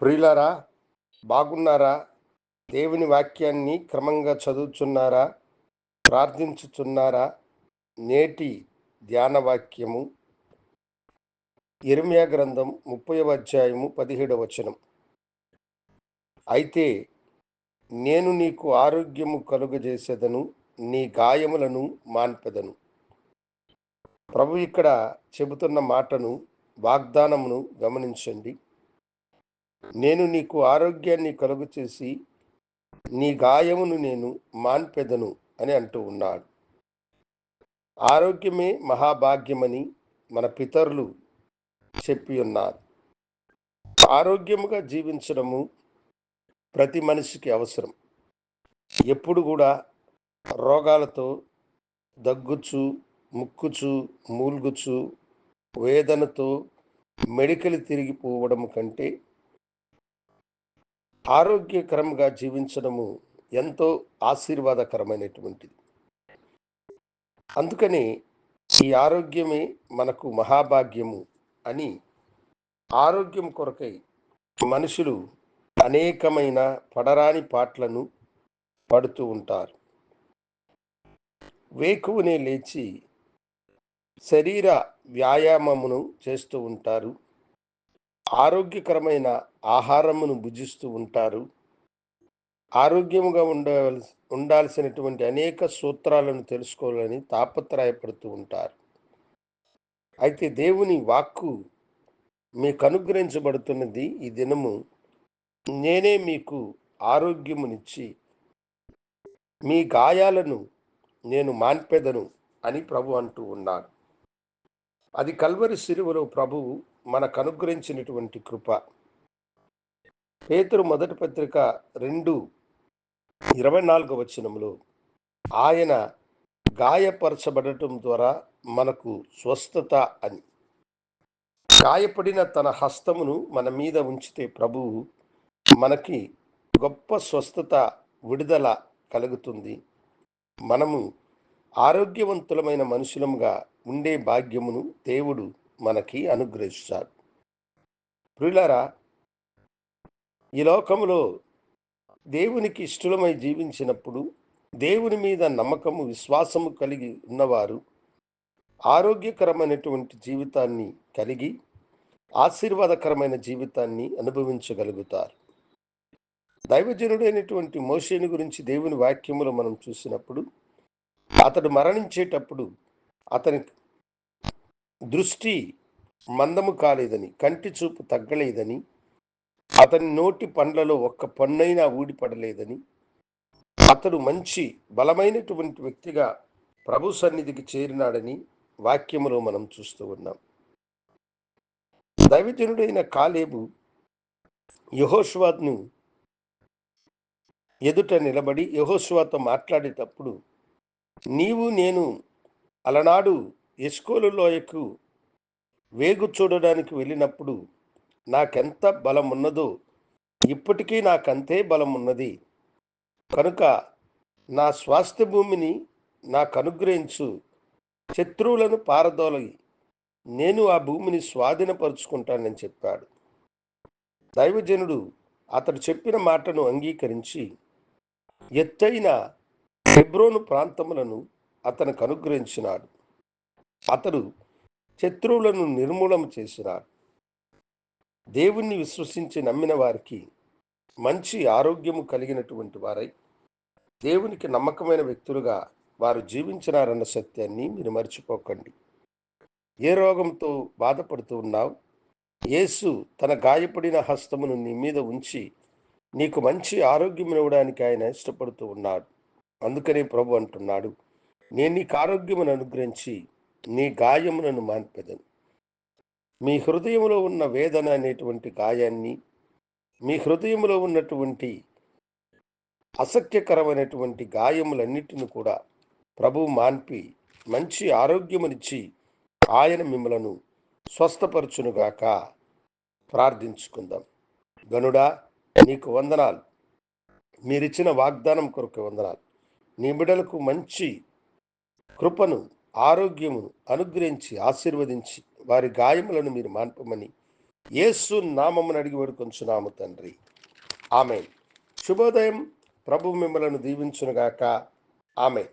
ప్రియులారా బాగున్నారా? దేవుని వాక్యాన్ని క్రమంగా చదువుచున్నారా? ప్రార్థించుచున్నారా? నేటి ధ్యాన వాక్యము ఇర్మియా గ్రంథం ముప్పై అధ్యాయము పదిహేడవ వచనం. అయితే నేను నీకు ఆరోగ్యము కలుగజేసేదను నీ గాయములను మాన్పెదను. ప్రభు ఇక్కడ చెబుతున్న మాటను వాగ్దానమును గమనించండి. నేను నీకు ఆరోగ్యాన్ని కలుగు చేసి నీ గాయమును నేను మాన్పెదను అని అంటూ ఉన్నాడు. ఆరోగ్యమే మహాభాగ్యమని మన పితరులు చెప్పి ఉన్నారు. ఆరోగ్యముగా జీవించడము ప్రతి మనిషికి అవసరం. ఎప్పుడు కూడా రోగాలతో దగ్గుచు ముక్కుచు మూల్గుచు వేదనతో మెడికల్ తిరిగిపోవడం కంటే ఆరోగ్యకరంగా జీవించడము ఎంతో ఆశీర్వాదకరమైనటువంటిది. అందుకని ఈ ఆరోగ్యమే మనకు మహాభాగ్యము అని ఆరోగ్యం కొరకై మనుషులు అనేకమైన పడరాని పాటలను పడుతూ ఉంటారు. వేకువనే లేచి శరీర వ్యాయామమును చేస్తూ ఉంటారు. ఆరోగ్యకరమైన ఆహారమును భుజిస్తూ ఉంటారు. ఆరోగ్యముగా ఉండవలసి ఉండాల్సినటువంటి అనేక సూత్రాలను తెలుసుకోవాలని తాపత్రయపడుతూ ఉంటారు. అయితే దేవుని వాక్కు మీకు అనుగ్రహించబడుతున్నది ఈ దినము. నేనే మీకు ఆరోగ్యమునిచ్చి మీ గాయాలను నేను మాన్పెదను అని ప్రభు అంటూ ఉన్నాడు. అది కల్వరి సిలువలో ప్రభువు మనకు అనుగ్రహించినటువంటి కృప. పేతురు మొదటి పత్రిక రెండు ఇరవై నాలుగు వచనంలో ఆయన గాయపరచబడటం ద్వారా మనకు స్వస్థత అని. గాయపడిన తన హస్తమును మన మీద ఉంచితే ప్రభువు మనకి గొప్ప స్వస్థత విడుదల కలుగుతుంది. మనము ఆరోగ్యవంతులమైన మనుషులముగా ఉండే భాగ్యమును దేవుడు మనకి అనుగ్రహిస్తాడు. ప్రియులారా ఈ లోకంలో దేవునికి ఇష్టమై జీవించినప్పుడు దేవుని మీద నమ్మకము విశ్వాసము కలిగి ఉన్నవారు ఆరోగ్యకరమైనటువంటి జీవితాన్ని కలిగి ఆశీర్వాదకరమైన జీవితాన్ని అనుభవించగలుగుతారు. దైవజనుడైనటువంటి మోషేని గురించి దేవుని వాక్యములో మనం చూసినప్పుడు అతడు మరణించేటప్పుడు అతని దృష్టి మందము కాలేదని కంటి చూపు తగ్గలేదని అతని నోటి పండ్లలో ఒక్క పన్నైనా ఊడిపడలేదని అతడు మంచి బలమైనటువంటి వ్యక్తిగా ప్రభు సన్నిధికి చేరినాడని వాక్యములో మనం చూస్తూ ఉన్నాం. దైవజనుడైన కాలేబు యహోష్వాద్ను ఎదుట నిలబడి యహోష్వాతో మాట్లాడేటప్పుడు నీవు నేను అలనాడు ఎస్కోలు లోయకు వేగు చూడడానికి వెళ్ళినప్పుడు నాకెంత బలం ఉన్నదో ఇప్పటికీ నాకంతే బలం ఉన్నది కనుక నా స్వాస్థ్య భూమిని నాకు అనుగ్రహించు శత్రువులను పారదోలగి నేను ఆ భూమిని స్వాధీనపరుచుకుంటానని చెప్పాడు. దైవజనుడు అతడు చెప్పిన మాటను అంగీకరించి ఎత్తైన హెబ్రోను ప్రాంతములను అతనికి అనుగ్రహించినాడు అతడు శత్రువులను నిర్మూలన చేసినాడు. దేవుణ్ణి విశ్వసించి నమ్మిన వారికి మంచి ఆరోగ్యము కలిగినటువంటి వారై దేవునికి నమ్మకమైన వ్యక్తులుగా వారు జీవించినారన్న సత్యాన్ని మీరు మర్చిపోకండి. ఏ రోగంతో బాధపడుతూ ఉన్నావు? యేసు తన గాయపడిన హస్తమును నీ మీద ఉంచి నీకు మంచి ఆరోగ్యం ఇవ్వడానికి ఆయన ఇష్టపడుతూ ఉన్నాడు. అందుకనే ప్రభు అంటున్నాడు నేను నీకు ఆరోగ్యమును అనుగ్రహించి నీ గాయములను మాన్పెదను. మీ హృదయంలో ఉన్న వేదన అనేటువంటి గాయాన్ని మీ హృదయంలో ఉన్నటువంటి అసఖ్యకరమైనటువంటి గాయములన్నిటిని కూడా ప్రభు మాన్పి మంచి ఆరోగ్యమునిచ్చి ఆయన మిమ్మలను స్వస్థపరచునుగాక ప్రార్థించుకుందాం. గనుడా నీకు వందనాలు. మీరిచ్చిన వాగ్దానం కొరకు వందనాలు. నీ బిడలకు మంచి కృపను ఆరోగ్యమును అనుగ్రహించి ఆశీర్వదించి వారి గాయములను మీరు మాన్పమని యేసు నామమును అడిగి వేడుకొంచున్నాము తండ్రి. ఆమె శుభోదయం. ప్రభు మిమ్మలను దీవించునుగాక. ఆమె